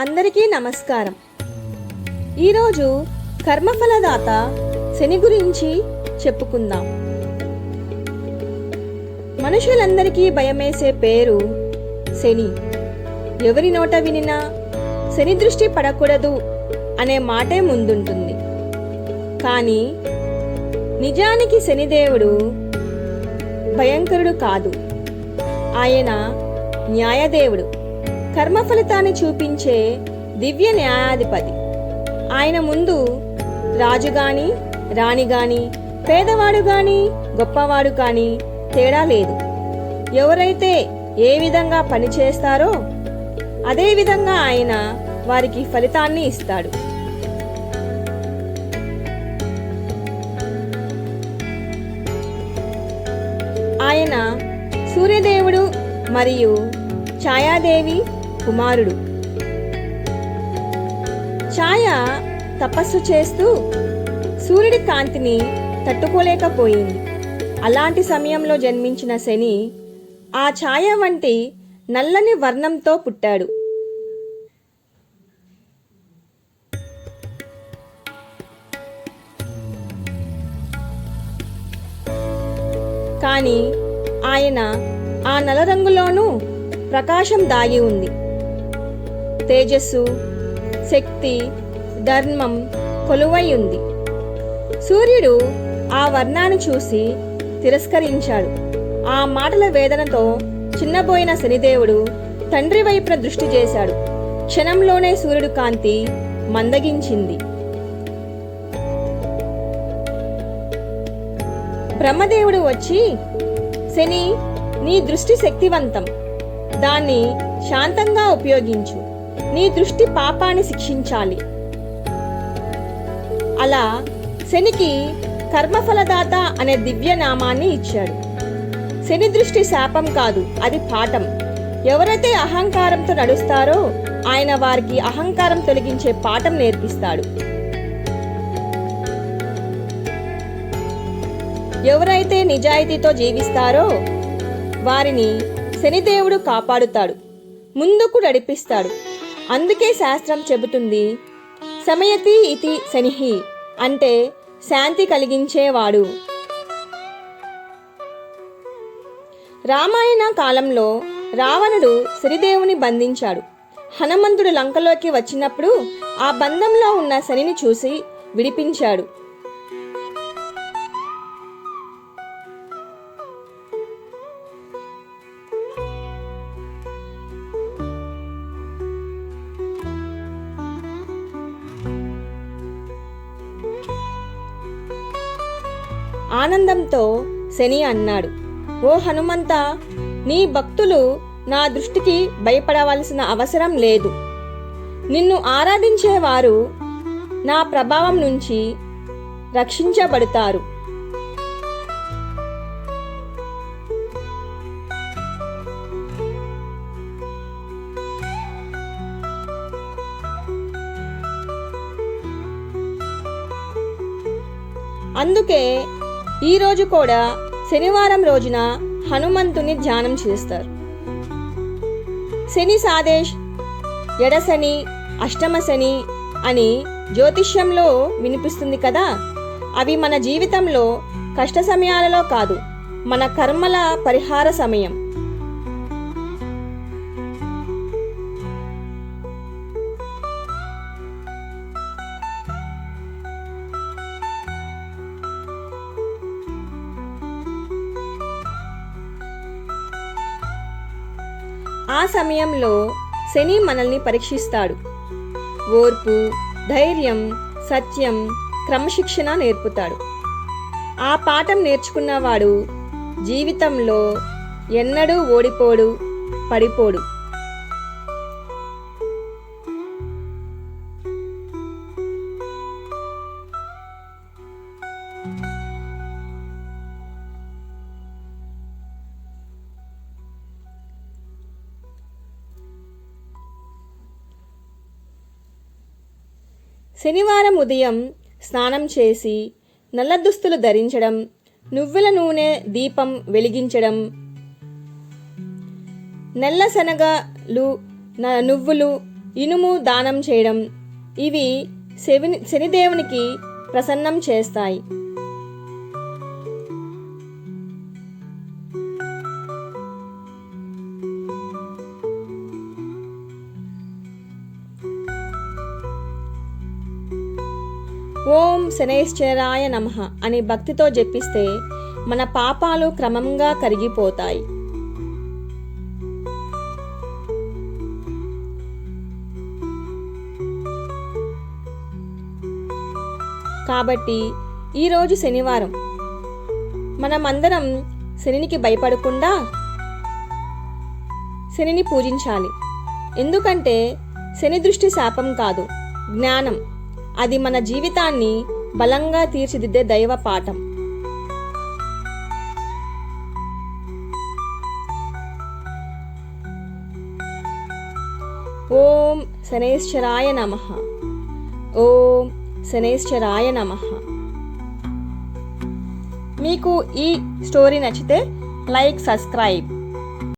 అందరికీ నమస్కారం. ఈరోజు కర్మఫలదాత శని గురించి చెప్పుకుందాం. మనుషులందరికీ భయమేసే పేరు శని. ఎవరి నోట వినినా శని దృష్టి పడకూడదు అనే మాటే ముందుంటుంది. కానీ నిజానికి శనిదేవుడు భయంకరుడు కాదు. ఆయన న్యాయదేవుడు. కర్మ ఫలితాన్ని చూపించే దివ్య న్యాయాధిపతి. ఆయన ముందు రాజు గాని రాణి గాని పేదవాడు గాని గొప్పవాడు కాని తేడా లేదు. ఎవరైతే ఏ విధంగా పనిచేస్తారో అదే విధంగా ఆయన వారికి ఫలితాన్ని ఇస్తాడు. ఆయన సూర్యదేవుడు మరియు ఛాయాదేవి కుమారుడు. ఛాయ తపస్సు చేస్తూ సూర్యుడి కాంతిని తట్టుకోలేకపోయింది. అలాంటి సమయంలో జన్మించిన శని ఆ ఛాయ వంటి నల్లని వర్ణంతో పుట్టాడు. కానీ ఆయన ఆ నలరంగులోనూ ప్రకాశం దాగి ఉంది. తేజస్సు శక్తి ధర్మం కొలువై ఉంది సూర్యుడు ఆ వర్ణాన్ని చూసి తిరస్కరించాడు. ఆ మాటల వేదనతో చిన్నబోయిన శనిదేవుడు తండ్రి వైపున దృష్టి చేశాడు. క్షణంలోనే సూర్యుడు కాంతి మందగించింది. బ్రహ్మదేవుడు వచ్చి శని నీ దృష్టి శక్తివంతం. దాన్ని శాంతంగా ఉపయోగించు. నీ దృష్టి పాపాన్ని శిక్షించాలి. అలా శనికి కర్మఫలదాత అనే దివ్య నామాన్ని ఇచ్చాడు. శని దృష్టి శాపం కాదు అది పాఠం. ఎవరైతే అహంకారంతో నడుస్తారో ఆయన వారికి అహంకారం తొలగించే పాఠం నేర్పిస్తాడు. ఎవరైతే నిజాయితీతో జీవిస్తారో వారిని శనిదేవుడు కాపాడుతాడు. ముందుకు నడిపిస్తాడు. అందుకే శాస్త్రం చెబుతుంది సమయతి ఇతి శనిహి అంటే శాంతి కలిగించేవాడు. రామాయణ కాలంలో రావణుడు శనిదేవుని బంధించాడు. హనుమంతుడు లంకలోకి వచ్చినప్పుడు ఆ బంధంలో ఉన్న శనిని చూసి విడిపించాడు. ఆనందంతో శని అన్నాడు ఓ హనుమంత నీ భక్తులు నా దృష్టికి భయపడవలసిన అవసరం లేదు. నిన్ను ఆరాధించేవారు నా ప్రభావం నుంచి రక్షించబడతారు. అందుకే ఈరోజు కూడా శనివారం రోజున హనుమంతుని ధ్యానం చేస్తారు. శని సాదేశ్ ఎడశని అష్టమ శని అని జ్యోతిష్యంలో వినిపిస్తుంది కదా? అవి మన జీవితంలో కష్ట సమయాలలో కాదు మన కర్మల పరిహార సమయం. ఆ సమయంలో శని మనల్ని పరీక్షిస్తాడు. ఓర్పు ధైర్యం సత్యం క్రమశిక్షణ నేర్పుతాడు. ఆ పాఠం నేర్చుకున్నవాడు జీవితంలో ఎన్నడూ ఓడిపోడు పడిపోడు. శనివారం ఉదయం స్నానం చేసి నల్ల దుస్తులు ధరించడం నువ్వుల నూనె దీపం వెలిగించడం నల్ల శనగలు న- నువ్వులు ఇనుము దానం చేయడం ఇవి శని శనిదేవునికి ప్రసన్నం చేస్తాయి. ఓం శనైశ్చరాయ నమః అని భక్తితో జపిస్తే మన పాపాలు క్రమంగా కరిగిపోతాయి. కాబట్టి ఈరోజు శనివారం మనమందరం శనికి భయపడకుండా శనిని పూజించాలి. ఎందుకంటే శని దృష్టి శాపం కాదు జ్ఞానం. అది మన జీవితాన్ని బలంగా తీర్చిదిద్దే దైవ పాఠం. ఓం శనేశ్వరాయ నమ. ఓం శనేశ్వరాయ నమ. మీకు ఈ స్టోరీ నచ్చితే లైక్ సబ్స్క్రైబ్.